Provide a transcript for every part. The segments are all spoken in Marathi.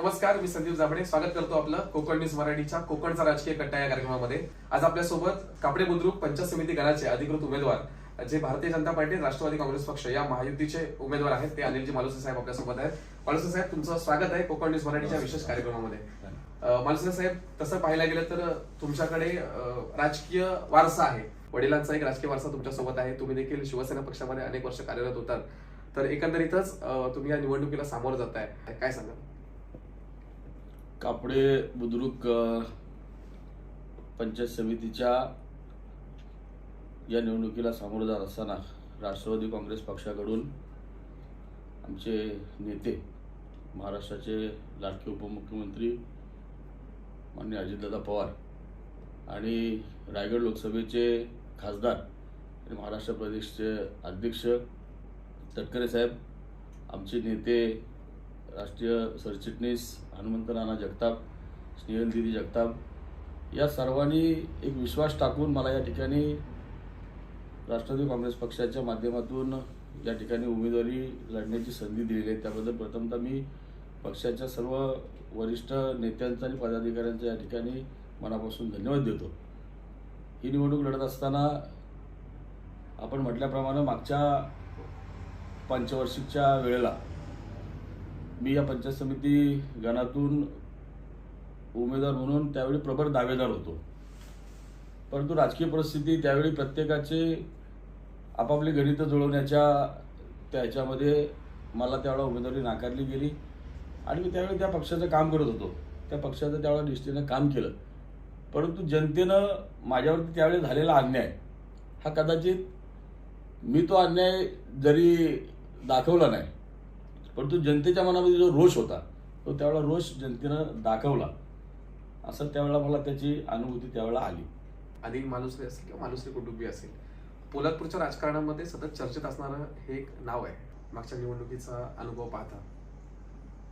नमस्कार मी संदीप जाबडे. स्वागत करतो आपलं कोकण न्यूज मराठीच्या कोकणचा राजकीय कट्टा या कार्यक्रमामध्ये. आज आपल्यासोबत कापडे बुद्रुक पंचायत समिती गणाचे अधिकृत उमेदवार जे भारतीय जनता पार्टी राष्ट्रवादी काँग्रेस पक्ष या महायुतीचे उमेदवार आहेत ते अनिलजी मालुसे साहेब आपल्यासोबत आहेत. मालुसे साहेब तुमचं स्वागत आहे कोकण न्यूज मराठीच्या विशेष कार्यक्रमामध्ये. मालुसे साहेब तसं पाहायला गेलं तर तुमच्याकडे राजकीय वारसा आहे. वडिलांचा एक राजकीय वारसा तुमच्यासोबत आहे. तुम्ही देखील शिवसेना पक्षामध्ये अनेक वर्ष कार्यरत होतात. तर एकंदरीतच तुम्ही या निवडणुकीला सामोरं जाताय. काय सांगाल? कापडे बुद्रुक पंचायत समितीच्या या निवडणुकीला सामोरं जात असताना राष्ट्रवादी काँग्रेस पक्षाकडून आमचे नेते महाराष्ट्राचे लाडके उपमुख्यमंत्री माननीय अजितदादा पवार आणि रायगड लोकसभेचे खासदार आणि महाराष्ट्र प्रदेशचे अध्यक्ष तटकरे साहेब आमचे नेते राष्ट्रीय सरचिटणीस हनुमंत राणा जगताप स्नेहल दिदी जगताप या सर्वांनी एक विश्वास टाकून मला या ठिकाणी राष्ट्रवादी काँग्रेस पक्षाच्या माध्यमातून या ठिकाणी उमेदवारी लढण्याची संधी दिलेली आहे. त्याबद्दल प्रथमतः मी पक्षाच्या सर्व वरिष्ठ नेत्यांचा आणि पदाधिकाऱ्यांचा या ठिकाणी मनापासून धन्यवाद देतो. ही निवडणूक लढत असताना आपण म्हटल्याप्रमाणे मागच्या पंचवार्षिकच्या वेळेला मी या पंचायत समिती गणातून उमेदवार म्हणून त्यावेळी प्रबळ दावेदार होतो. परंतु राजकीय परिस्थिती त्यावेळी प्रत्येकाचे आपापली गणितं जुळवण्याच्या त्याच्यामध्ये मला त्यावेळा उमेदवारी नाकारली गेली. आणि मी त्यावेळी त्या पक्षाचं काम करत होतो. त्या पक्षाचं त्यावेळा निष्ठेनं काम केलं. परंतु जनतेनं माझ्यावरती त्यावेळी झालेला अन्याय हा कदाचित मी तो अन्याय जरी दाखवला नाही परंतु जनतेच्या मनामध्ये जो रोष होता तो त्यावेळेला रोष जनतेनं दाखवला. असं त्यावेळेला मला त्याची अनुभूती त्यावेळेला आली. अधिक मालुसरे असेल किंवा मालुसरे कुटुंबी असेल पोलादपूरच्या राजकारणामध्ये सतत चर्चेत असणारं हे एक नाव आहे. मागच्या निवडणुकीचा अनुभव पाहता.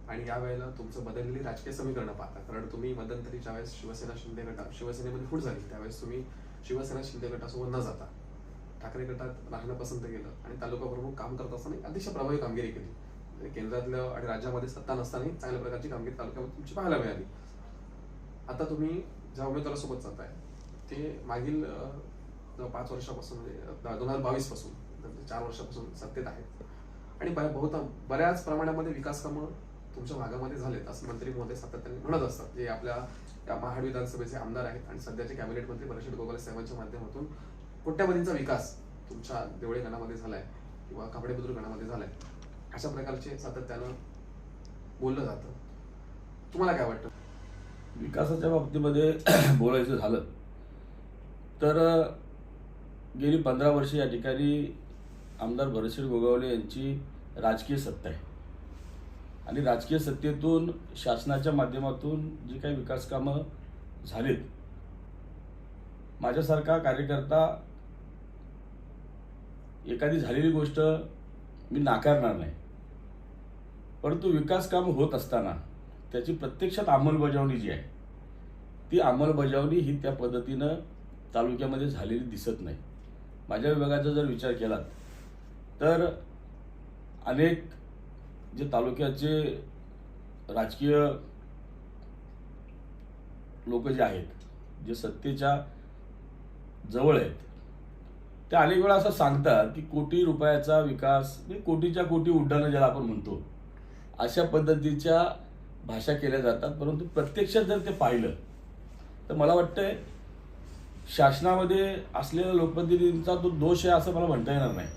आणि यावेळेला तुमचं बदललेली राजकीय समीकरणं पाहता. कारण तुम्ही मध्यंतरी ज्यावेळेस शिवसेना शिंदे गटा शिवसेनेमध्ये फूट झाली त्यावेळेस तुम्ही शिवसेना शिंदे गटासोबत न जाता ठाकरे गटात राहणं पसंत केलं. आणि तालुका प्रमुख काम करत असताना एक अतिशय प्रभावी कामगिरी केली. केंद्रातलं आणि राज्यामध्ये सत्ता नसतानाही चांगल्या प्रकारची कामगिरी तालुक्यामध्ये तुमची पाहायला मिळाली. आता तुम्ही ज्या उमेदवारासोबत जाताय ते मागील पाच वर्षापासून म्हणजे दोन हजार बावीसपासून म्हणजे चार वर्षापासून सत्तेत आहेत. आणि बऱ्या- बहुत बऱ्याच प्रमाणामध्ये विकास कामं तुमच्या भागामध्ये झालेत असं मंत्री महोदय सातत्याने म्हणत असतात. जे आपल्या या महाड विधानसभेचे आमदार आहेत आणि सध्याचे कॅबिनेट मंत्री परिषद गोगाले साहेबांच्या माध्यमातून कोट्यावधींचा विकास तुमच्या देवळे गणामध्ये झालाय किंवा कापडे बुद्रुक गणामध्ये झालाय. अशा प्रकारचे सातत्यानं बोललं जातं. तुम्हाला काय वाटतं? विकासाच्या बाबतीमध्ये बोलायचं झालं तर गेली पंधरा वर्षे या ठिकाणी आमदार भरतशीर गोगावले यांची राजकीय सत्ता आहे. आणि राजकीय सत्तेतून शासनाच्या माध्यमातून जी काही विकासकामं झालीत माझ्यासारखा कार्यकर्ता एखादी झालेली गोष्ट मी नाकारणार नाही. परंतु विकास काम होत असताना त्याची प्रत्यक्षात अंमलबजावणी जी आहे ती अंमलबजावणी ही त्या पद्धतीनं तालुक्यामध्ये झालेली दिसत नाही. माझ्या विभागाचा जर विचार केलात तर अनेक जे तालुक्याचे राजकीय लोक जे आहेत जे सत्तेच्या जवळ आहेत ते अनेक वेळा असं सांगतात की कोटी रुपयाचा विकास म्हणजे कोटीच्या कोटी उड्डाणं ज्याला आपण म्हणतो अशा पद्धतीच्या भाषा केल्या जातात. परंतु प्रत्यक्षात जर ते पाहिलं तर मला वाटतंय शासनामध्ये असलेल्या लोकप्रतिनिधींचा तो दोष आहे असं मला म्हणता येणार नाही.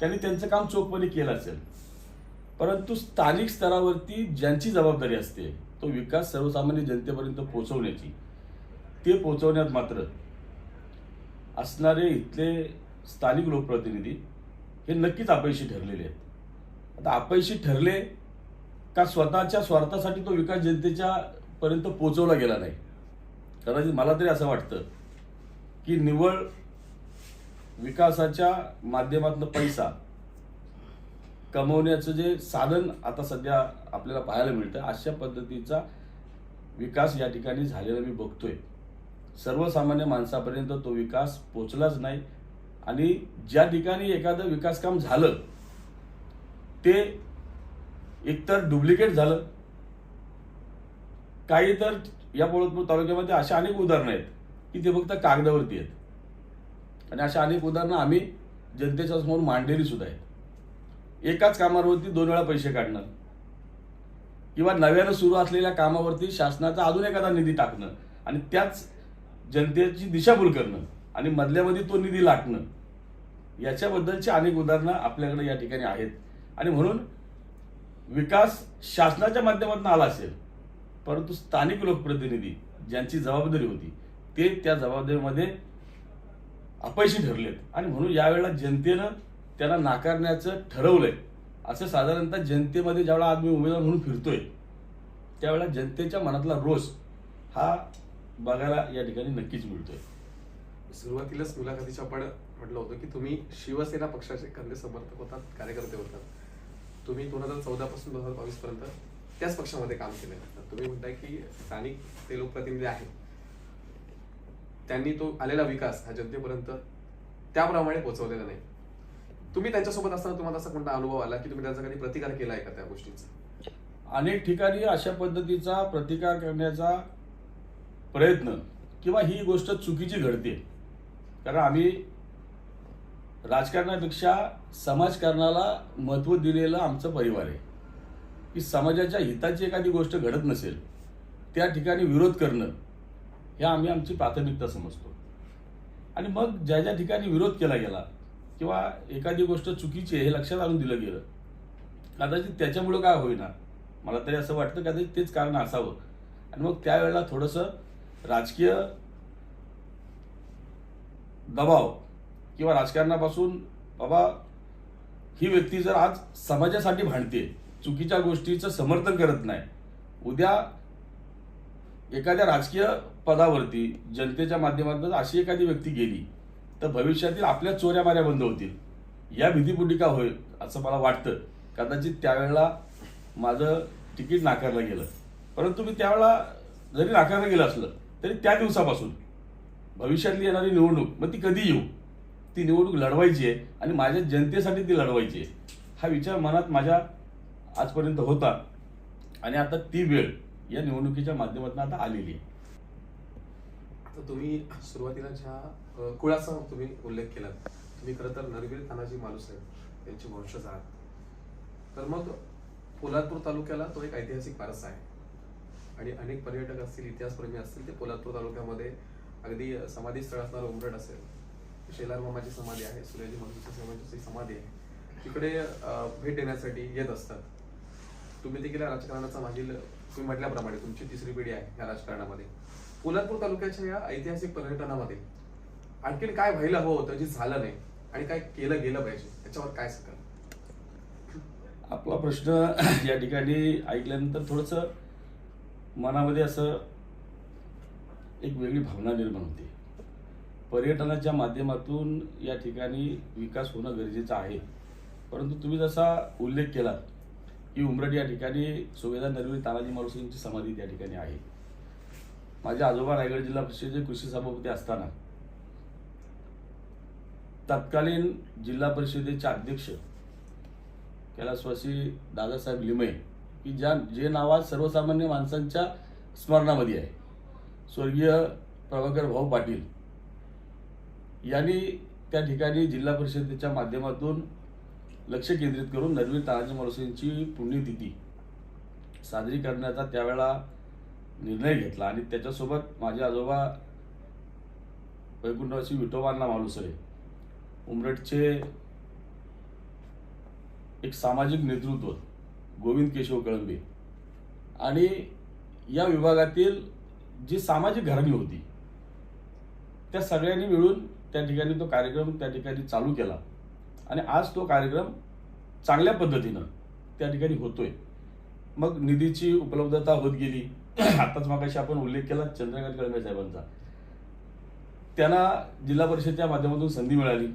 त्यांनी त्यांचं काम चोखपणे केलं असेल. परंतु स्थानिक स्तरावरती ज्यांची जबाबदारी असते तो विकास सर्वसामान्य जनतेपर्यंत पोहोचवण्याची ते पोहोचवण्यात मात्र असणारे इथले स्थानिक लोकप्रतिनिधी हे नक्कीच अपयशी ठरलेले आहेत. आता अपयशी ठरले का स्वतःच्या स्वार्थासाठी तो विकास जनतेच्या पर्यंत पोचवला गेला नाही? कदाचित मला तरी असं वाटतं की निव्वळ विकासाच्या माध्यमातनं पैसा कमवण्याचं जे साधन आता सध्या आपल्याला पाहायला मिळतं अशा पद्धतीचा विकास या ठिकाणी झालेला मी बघतोय. सर्वसामान्य माणसापर्यंत तो विकास पोचलाच नाही. आणि ज्या ठिकाणी एखादं विकास काम झालं ते एकतर डुप्लिकेट झालं. काही तर या पोळतपूर तालुक्यामध्ये अशा अनेक उदाहरणं आहेत की ते फक्त कागदावरती आहेत. आणि अशा अनेक उदाहरणं आम्ही जनतेच्या समोर मांडलेली सुद्धा आहेत. एकाच कामावरती दोन वेळा पैसे काढणं किंवा नव्यानं सुरू असलेल्या कामावरती शासनाचा अजून एखादा निधी टाकणं. आणि त्याच जनतेची दिशाभूल करणं आणि मधल्यामध्ये तो निधी लाटणं याच्याबद्दलची अनेक उदाहरणं आपल्याकडे या ठिकाणी आहेत. आणि म्हणून विकास शासनाच्या माध्यमातून आला असेल परंतु स्थानिक लोकप्रतिनिधी ज्यांची जबाबदारी होती ते त्या जबाबदारीमध्ये अपयशी ठरलेत. आणि म्हणून यावेळेला जनतेनं त्यांना नाकारण्याचं ठरवलंय. असं साधारणतः जनतेमध्ये ज्यावेळेला आज मी उमेदवार म्हणून फिरतोय त्यावेळेला जनतेच्या मनातला रोष हा बघायला या ठिकाणी नक्कीच मिळतोय. सुरुवातीलाच मुलाखतीच्या आपण म्हटलं होतं की तुम्ही शिवसेना पक्षाचे खंदे समर्थक होतात कार्यकर्ते होतात. तुम्ही दोन हजार चौदा पासून दोन हजार बावीस पर्यंत त्याच पक्षामध्ये काम केलं तुम्ही म्हणताय की स्थानिक ते लोकप्रतिनिधी आहेत. त्यांनी तो आलेला विकास हा जनतेपर्यंत त्याप्रमाणे पोहोचवलेला नाही. तुम्ही त्यांच्यासोबत असताना तुम्हाला असा कोणता अनुभव आला की तुम्ही त्यांचा कधी प्रतिकार केला आहे का त्या गोष्टीचा? अनेक ठिकाणी अशा पद्धतीचा प्रतिकार करण्याचा प्रयत्न किंवा ही गोष्ट चुकीची घडते कारण आम्ही राजकारणापेक्षा समाजकारणाला महत्त्व दिलेलं आमचं परिवार आहे. की समाजाच्या हिताची एखादी गोष्ट घडत नसेल त्या ठिकाणी विरोध करणं हे आम्ही आमची प्राथमिकता समजतो. आणि मग ज्या ज्या ठिकाणी विरोध केला गेला किंवा एखादी गोष्ट चुकीची आहे हे लक्षात आणून दिलं गेलं कदाचित त्याच्यामुळं काय होईना. मला तरी असं वाटतं कदाचित तेच कारण असावं. आणि मग त्यावेळेला थोडंसं राजकीय दबाव किंवा राजकारणापासून बाबा ही व्यक्ती जर आज समाजासाठी भांडते चुकीच्या गोष्टीचं समर्थन करत नाही उद्या एखाद्या राजकीय पदावरती जनतेच्या माध्यमातून अशी एखादी व्यक्ती गेली तर भविष्यातील आपल्या चोऱ्या माऱ्या बंद होतील. या भीतीपुटी का होईल असं मला वाटतं. कदाचित त्यावेळेला माझं तिकीट नाकारलं गेलं. परंतु मी त्यावेळेला जरी नाकारलं गेलं असलं तरी त्या दिवसापासून भविष्यातली येणारी निवडणूक मग ती कधी येऊ? ती निवडणूक लढवायची आहे आणि माझ्या जनतेसाठी ती लढवायची आहे. हा विचार मनात माझ्या आजपर्यंत होता आणि आता ती वेळ या निवडणुकीच्या माध्यमातून आता आलेली आहे. तर तुम्ही सुरुवातीला ज्या कुळाचा तुम्ही उल्लेख केला तुम्ही खरं तर नरवीर तानाजी मालूस आहेत त्यांचे वंशज आहात. तर मग पोलादपूर तालुक्याला तो एक ऐतिहासिक वारसा आहे. आणि अनेक पर्यटक असतील इतिहासप्रेमी असतील ते पोलादपूर तालुक्यामध्ये अगदी समाधी स्थळ असणारं उमरट असेल. शेलार मामाची समाधी आहे सुरेजी मालुसरे समाधी आहे. तिकडे भेट देण्यासाठी येत असतात. तुम्ही देखील राजकारणाचा मागील तुम्ही म्हटल्याप्रमाणे तुमची तिसरी पिढी आहे या राजकारणामध्ये. पोलादपूर तालुक्याच्या या ऐतिहासिक पर्यटनामध्ये आणखीन काय व्हायला हवं होतं जे झालं नाही आणि काय केलं गेलं पाहिजे त्याच्यावर काय सांगाल आपला प्रश्न या ठिकाणी ऐकल्यानंतर थोडंसं मनामध्ये असं एक वेगळी भावना निर्माण होते. पर्यटनाच्या माध्यमातून या ठिकाणी विकास होणं गरजेचं आहे. परंतु तुम्ही जसा उल्लेख केला की उमरट या ठिकाणी सुभेदार नरवी तानाजी मारुसिंगची समाधी त्या ठिकाणी आहे. माझे आजोबा रायगड जिल्हा परिषदेचे कृषी सभापती असताना तत्कालीन जिल्हा परिषदेचे अध्यक्ष कैलासवासी दादासाहेब लिमये की ज्या जे नावात सर्वसामान्य माणसांच्या स्मरणामध्ये आहे. स्वर्गीय प्रभाकर भाऊ पाटील यांनी त्या ठिकाणी जिल्हा परिषदेच्या माध्यमातून लक्ष केंद्रित करून नरवीर तानाजी मालुसेंची पुण्यतिथी साजरी करण्याचा त्यावेळेला निर्णय घेतला. आणि त्याच्यासोबत माझे आजोबा वैकुंठवासी विठोबांना मालुसरे उमरटचे एक सामाजिक नेतृत्व गोविंद केशव कळंबे. आणि या विभागातील जी सामाजिक घराणी होती त्या सगळ्यांनी मिळून त्या ठिकाणी तो कार्यक्रम त्या ठिकाणी चालू केला. आणि आज तो कार्यक्रम चांगल्या पद्धतीनं त्या ठिकाणी होतोय. मग निधीची उपलब्धता होत गेली. आताच मागाशी आपण उल्लेख केला चंद्रकांत कळंबे साहेबांचा. त्यांना जिल्हा परिषदेच्या माध्यमातून संधी मिळाली.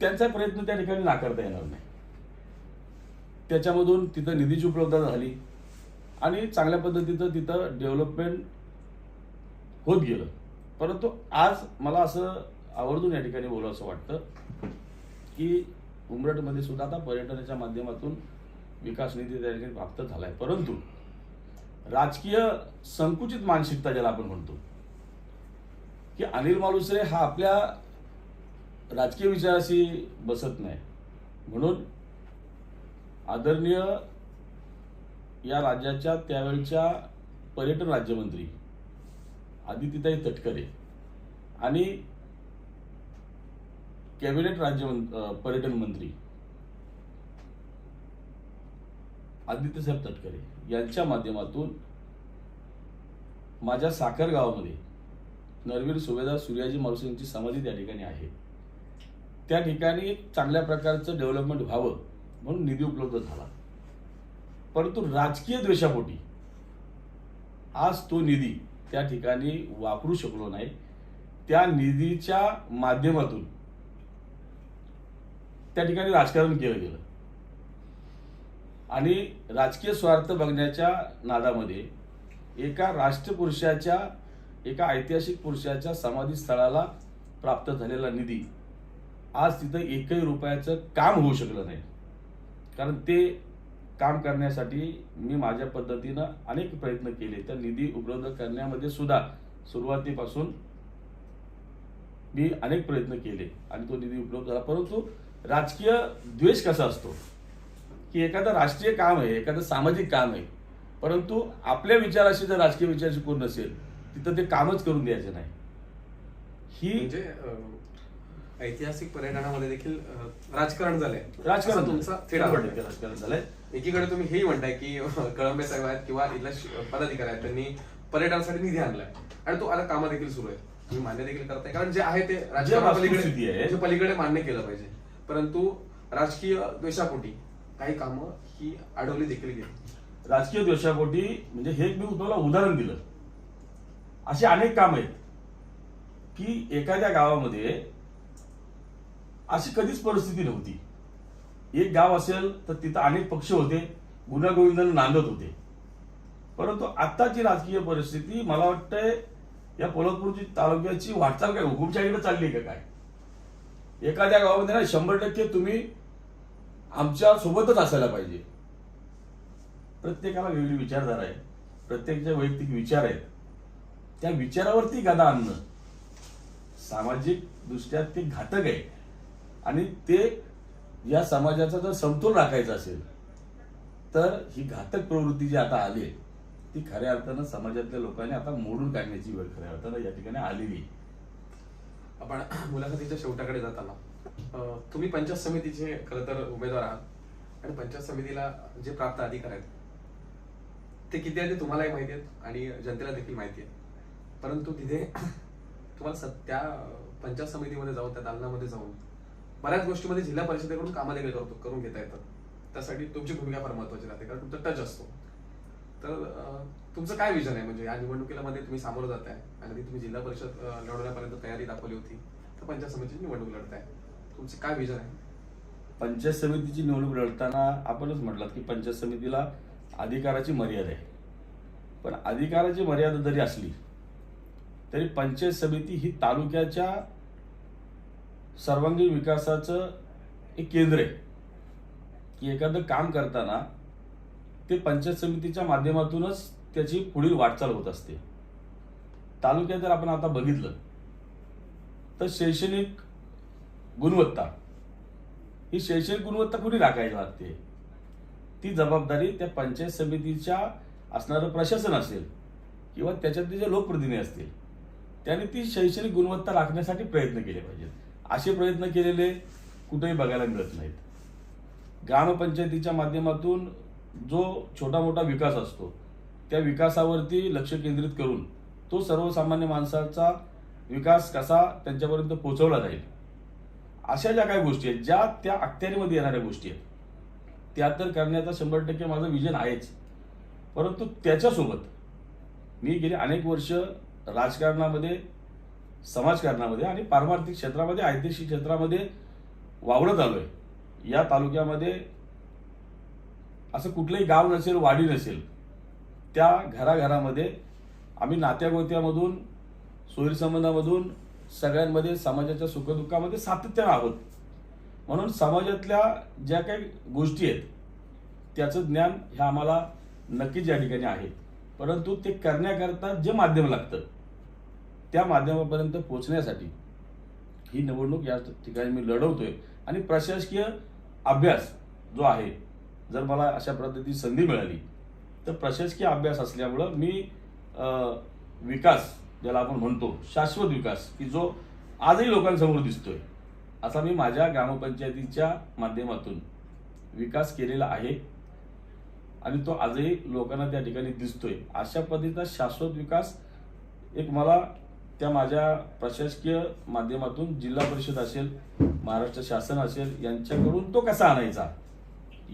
त्यांचा प्रयत्न त्या ठिकाणी नाकारता येणार नाही. त्याच्यामधून तिथं निधीची उपलब्धता झाली. आणि चांगल्या पद्धतीचं तिथं डेव्हलपमेंट होत गेलं. परंतु आज मला असं आवर्जून या ठिकाणी बोलावं असं वाटतं की उमरटमध्ये सुद्धा आता पर्यटनाच्या माध्यमातून विकास निधी त्या ठिकाणी प्राप्त झाला आहे परंतु राजकीय संकुचित मानसिकता ज्याला आपण म्हणतो की अनिल मालुसरे हा आपल्या राजकीय विचाराशी बसत नाही. म्हणून आदरणीय या राज्याच्या त्यावेळच्या पर्यटन राज्यमंत्री आदितीताई तटकरे आणि कॅबिनेट राज्य पर्यटन मंत्री आदित्यसाहेब तटकरे यांच्या माध्यमातून माझ्या साखर गावामध्ये नरवीर सुभेदार सूर्याजी मालुसरे यांची समाधी त्या ठिकाणी आहे. त्या ठिकाणी चांगल्या प्रकारचं डेव्हलपमेंट व्हावं म्हणून निधी उपलब्ध झाला. परंतु राजकीय द्वेषापोटी आज तो निधी त्या ठिकाणी वापरू शकलो नाही. त्या निधीच्या माध्यमातून त्या ठिकाणी राजकारण केलं गेलं. आणि राजकीय स्वार्थ बघण्याच्या नादामध्ये एका राष्ट्रपुरुषाच्या एका ऐतिहासिक पुरुषाच्या समाधी स्थळाला प्राप्त झालेला निधी आज तिथं एकही रुपयाचं काम होऊ शकलं नाही. कारण ते काम करण्यासाठी मी माझ्या पद्धतीनं अनेक प्रयत्न केले. तर निधी उपलब्ध करण्यामध्ये सुद्धा सुरुवातीपासून मी अनेक प्रयत्न केले आणि तो निधी उपलब्ध झाला. परंतु राजकीय द्वेष कसा असतो? की एखादं राष्ट्रीय काम आहे एखादं सामाजिक काम आहे परंतु आपल्या विचाराशी जर राजकीय विचाराशी कोण नसेल तिथं ते कामच करून द्यायचं नाही. ही म्हणजे, ऐतिहासिक पर्यटनामध्ये देखील राजकारण झालंय. राजकारण असा तुमचा थेट. राजकारण झालंय. एकीकडे तुम्ही हेही म्हणताय की कळंबे साहेब आहेत किंवा इथल्या पदाधिकारी आहेत त्यांनी पर्यटनासाठी निधी आणलाय. आणि तो आता कामं देखील सुरू आहे. तुम्ही मान्य देखील करताय. कारण जे आहे ते. जे पलीकडे मान्य केलं पाहिजे. परंतु राजकीय द्वेषापोटी काही कामं ही अडवली देखील गेली. राजकीय द्वेषापोटी म्हणजे हे मी तुम्हाला उदाहरण दिलं. अशी अनेक काम आहेत की एखाद्या गावामध्ये अशी कधीच परिस्थिती नव्हती. एक गाव असेल तर तिथं अनेक पक्ष होते गुन्हागोविंदाने नांदत होते. परंतु आत्ताची राजकीय परिस्थिती मला वाटतंय या पोलादपूरची तालुक्याची वाटचाल काय हुकुमशाहीकडे चालली आहे का काय? एखाद्या गावामध्ये ना शंभर टक्के तुम्ही आमच्या सोबतच असायला पाहिजे. प्रत्येकाला वेगळी विचारधारा आहे प्रत्येकाचे वैयक्तिक विचार आहेत. त्या विचारावरती गदा आणणं सामाजिक दृष्ट्या ते घातक आहे. आणि ते या समाजाचा जर समतोल राखायचा असेल तर ही घातक प्रवृत्ती जी आता आली आहे ती खऱ्या अर्थानं समाजातल्या लोकांनी आता मोडून काढण्याची वेळ खऱ्या अर्थानं या ठिकाणी आलेली आपण मुलाखतीच्या शेवटाकडे जाताना तुम्ही पंचायत समितीचे खरं तर उमेदवार आहात आणि पंचायत समितीला जे प्राप्त अधिकार आहेत ते किती आहेत ते तुम्हालाही माहिती आहेत आणि जनतेला देखील माहिती आहे. परंतु तिथे तुम्हाला त्या पंचायत समितीमध्ये जाऊन त्या दालनामध्ये जाऊन बऱ्याच गोष्टीमध्ये जिल्हा परिषदेकडून कामं देखील करतो करून घेता येतात त्यासाठी तुमची भूमिका फार महत्वाची राहते कारण तुमचा टच असतो. तर तुमचं काय विजन आहे? म्हणजे या निवडणुकीला मध्ये तुम्ही सामोरं जात आहे आणि तुम्ही जिल्हा परिषद लढवण्यापर्यंत तयारी दाखवली होती तर पंचायत समितीची निवडणूक लढताय. तुमचं काय विजन आहे? पंचायत समितीची निवडणूक लढताना आपणच म्हटलात की पंचायत समितीला अधिकाराची मर्यादा आहे. पण अधिकाराची मर्यादा जरी असली तरी पंचायत समिती ही तालुक्याच्या सर्वांगीण विकासाचं एक केंद्र आहे. की एखादं काम करताना ते पंचायत समितीच्या माध्यमातूनच त्याची पुढील वाटचाल होत असते. तालुक्यात जर आपण आता बघितलं तर शैक्षणिक गुणवत्ता ही शैक्षणिक गुणवत्ता कुणी राखायला लागते? ती जबाबदारी त्या पंचायत समितीच्या असणारं प्रशासन असेल किंवा त्याच्यातले जे लोकप्रतिनिधी असतील त्यांनी ती शैक्षणिक गुणवत्ता राखण्यासाठी प्रयत्न केले पाहिजेत. असे प्रयत्न केलेले कुठेही बघायला मिळत नाहीत. ग्रामपंचायतीच्या माध्यमातून जो छोटा मोठा विकास असतो त्या विकासावरती लक्ष केंद्रित करून तो सर्वसामान्य माणसाचा विकास कसा त्यांच्यापर्यंत पोहोचवला जाईल? अशा ज्या काही गोष्टी आहेत ज्या त्या अखत्यारीमध्ये येणाऱ्या गोष्टी आहेत त्या तर करण्याचा शंभर टक्के माझं विजन आहेच. परंतु त्याच्यासोबत मी गेली अनेक वर्ष राजकारणामध्ये समाजकारणामध्ये आणि पारमार्थिक क्षेत्रामध्ये ऐतिहासिक क्षेत्रामध्ये वावरत आलोय. या तालुक्यामध्ये असं कुठलंही गाव नसेल वाडी नसेल त्या घराघरामध्ये आम्ही नात्यागोत्यामधून सोयीसंबंधामधून सगळ्यांमध्ये समाजाच्या सुखदुःखामध्ये सातत्यानं आहोत. म्हणून समाजातल्या ज्या काही गोष्टी आहेत त्याचं ज्ञान हे आम्हाला नक्कीच या ठिकाणी आहे. परंतु ते करण्याकरता जे माध्यम लागतं त्या माध्यमापर्यंत पोहोचण्यासाठी ही निवडणूक या ठिकाणी मी लढवतोय. आणि प्रशासकीय अभ्यास जो आहे जर मला अशा पद्धतीची संधी मिळाली तर प्रशासकीय अभ्यास असल्यामुळं मी विकास ज्याला आपण म्हणतो शाश्वत विकास की जो आजही लोकांसमोर दिसतोय असा मी माझ्या ग्रामपंचायतीच्या माध्यमातून विकास केलेला आहे. आणि तो आजही लोकांना त्या ठिकाणी दिसतोय. अशा पद्धतीचा शाश्वत विकास एक मला त्या माझ्या प्रशासकीय माध्यमातून जिल्हा परिषद असेल महाराष्ट्र शासन असेल यांच्याकडून तो कसा आणायचा?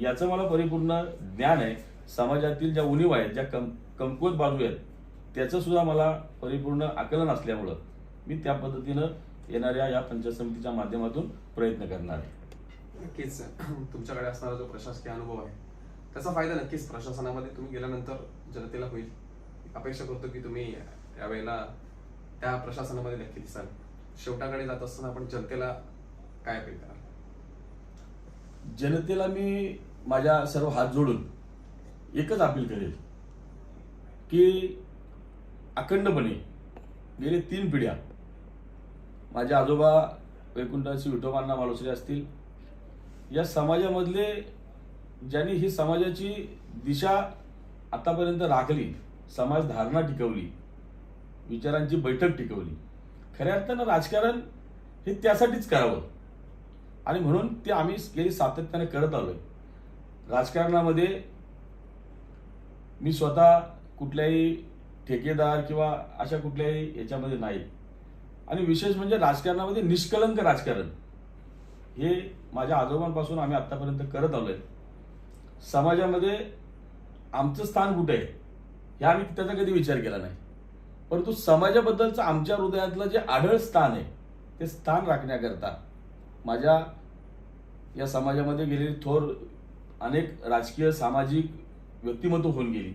याचं मला परिपूर्ण ज्ञान आहे. समाजातील ज्या उणीव आहेत ज्या कम कमकुवत बाजू आहेत त्याचं सुद्धा मला परिपूर्ण आकलन असल्यामुळं मी त्या पद्धतीनं येणाऱ्या या पंचायत समितीच्या माध्यमातून प्रयत्न करणार आहे. नक्कीच तुमच्याकडे असणारा जो प्रशासकीय अनुभव आहे त्याचा फायदा नक्कीच प्रशासनामध्ये तुम्ही गेल्यानंतर जनतेला होईल. अपेक्षा करतो की तुम्ही यावेळेला त्या प्रशासनामध्ये नक्की दिसाल. शेवटाकडे जात असताना आपण जनतेला काय अपील कराल जनतेला मी माझ्या सर्व हात जोडून एकच अपील करेल की अखंडपणे गेले तीन पिढ्या माझे आजोबा वैकुंठाची विठोबांना मालोसरे असतील या समाजामधले ज्यांनी ही समाजाची दिशा आतापर्यंत राखली समाज धारणा टिकवली विचारांची बैठक टिकवली. खऱ्या अर्थानं राजकारण हे त्यासाठीच करावं. आणि म्हणून ते आम्ही गेली सातत्याने करत आलोय. राजकारणामध्ये मी स्वतः कुठल्याही ठेकेदार किंवा अशा कुठल्याही याच्यामध्ये नाही. आणि विशेष म्हणजे राजकारणामध्ये निष्कलंक राजकारण हे माझ्या आजोबांपासून आम्ही आतापर्यंत करत आलोय. समाजामध्ये आमचं स्थान कुठे आहे? हे आम्ही त्याचा कधी विचार केला नाही. परंतु समाजाबद्दलचं आमच्या हृदयातलं जे आढळ स्थान आहे ते स्थान राखण्याकरता माझ्या या समाजामध्ये गेलेली थोर अनेक राजकीय सामाजिक व्यक्तिमत्व होऊन गेली.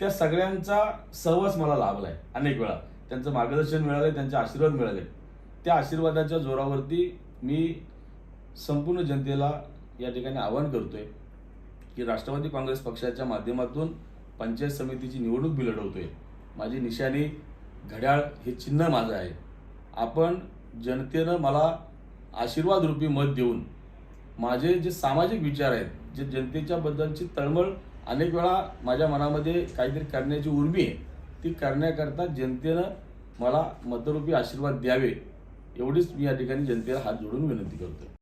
त्या सगळ्यांचा सहवास मला लाभलाय अनेक वेळा. त्यांचं मार्गदर्शन मिळालंय त्यांचे आशीर्वाद मिळाले त्या आशीर्वादाच्या जोरावरती मी संपूर्ण जनतेला या ठिकाणी आवाहन करतोय की राष्ट्रवादी काँग्रेस पक्षाच्या माध्यमातून पंचायत समितीची निवडणूक मी लढवतोय माझी निशाणी घड्याळ हे चिन्ह माझं आहे. आपण जनतेनं मला आशीर्वाद रूपी मत देऊन माझे जे सामाजिक विचार आहेत जे जनतेच्या बद्दलची तळमळ अनेक वेळा माझ्या मनामध्ये काहीतरी करण्याची उर्मी आहे ती करण्याकरता जनतेनं मला मतरूपी आशीर्वाद द्यावे एवढीच मी या ठिकाणी जनतेला हात जोडून विनंती करतो